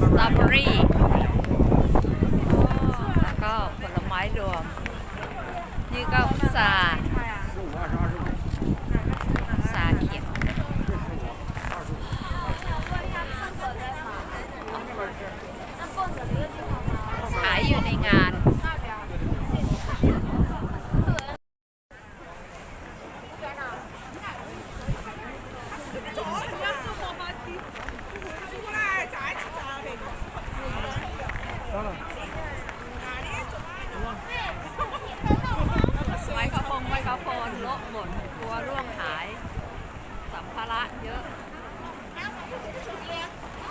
สตรอเบอรี่แล้วก็ผลไม้รวม นี่ก็สาสาเขียวขายอยู่ในงาน นโละหมดกลัวร่วงหาย สัมภาระเยอะ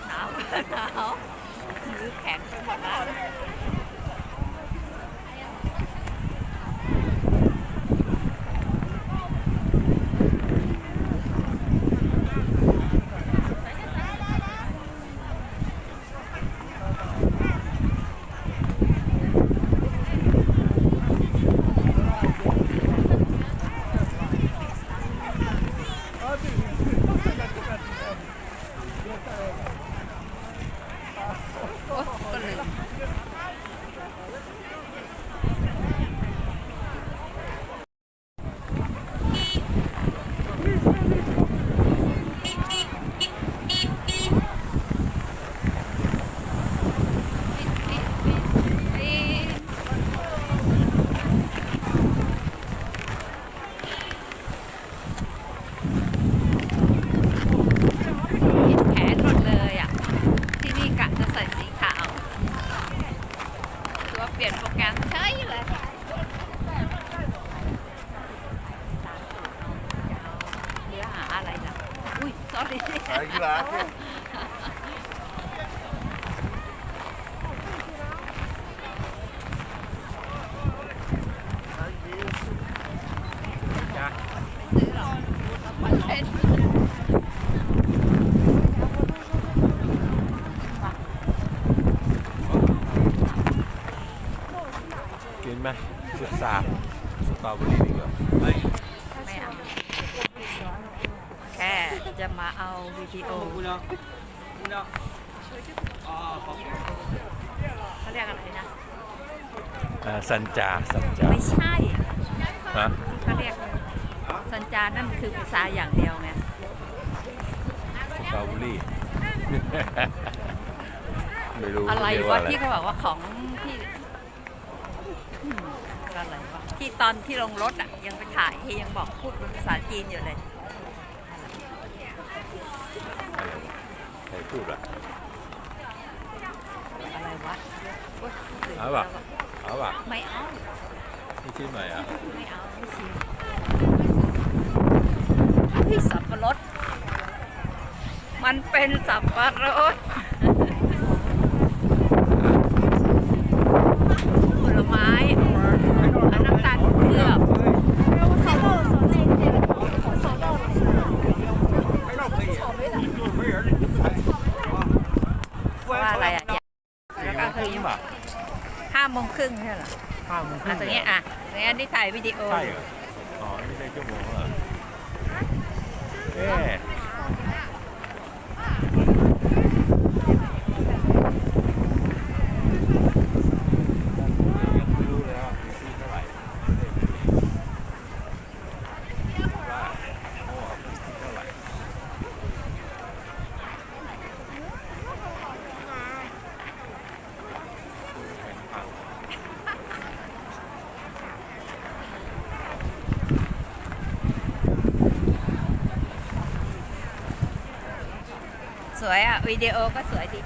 หนาวหนาวมือแข็งไปหมดแล้ว โอ้ก็ลืม เห็นแขนหมดเลยอะ ที่นี่กะจะใส่สีขาวตัวเปลี่ยนโปรแกรมเฉยเลย เนื้อหาอะไรนะ อุ้ย sorry ขายกีฬาซื้อหรอก เอาไปเล่นกินไหมศึกษาสตรอเบอรี่ดีกว่าไม่ไม่เอาแค่จะมาเอาวิดีโอเขาเรียกอะไรนะ อ่าสัญจาสัญจาไม่ใช่ฮะเขาเรียกสัญจานั่นคือภาษาอย่างเดียวไงสตรอเบอรี่ ไม่รู้อะไรเยกวะที่เขาบอกว่าของที่อืมอะไรวะที่ตอนที่ลงรถอะยังไปถ่ายที่ยังบอกพูดเป็นภาษาจีนอยู่เลยอะไรวะ ใครพูดอะอะไรวะโอ๊ยลืมเอาป่ะแล้วเอาป่ะไม่เอานี่ชิมหน่อยอะไม่เอาไม่ชิมพี่สับปะรดมันเป็นสับปะรด ผลไม้เอาน้ำตาลเคลือบว่าอะไรอะเนี่ย แล้วก็คือป่ะห้าโมงครึ่งใช่เหรอห้าโมงครึ่อะงตรงนี้อะตรงนี้นี่ถ่ายวิดีโอใช่เหรอ อ๋อไม่ใช่ชั่วโมงเหรอเอ๊ะยังไม่รู้เลยว่าซื้อเท่าไหร่ว่าโอ้ซื้อเท่าไหร่ สวยอะ วิดีโอก็สวยดี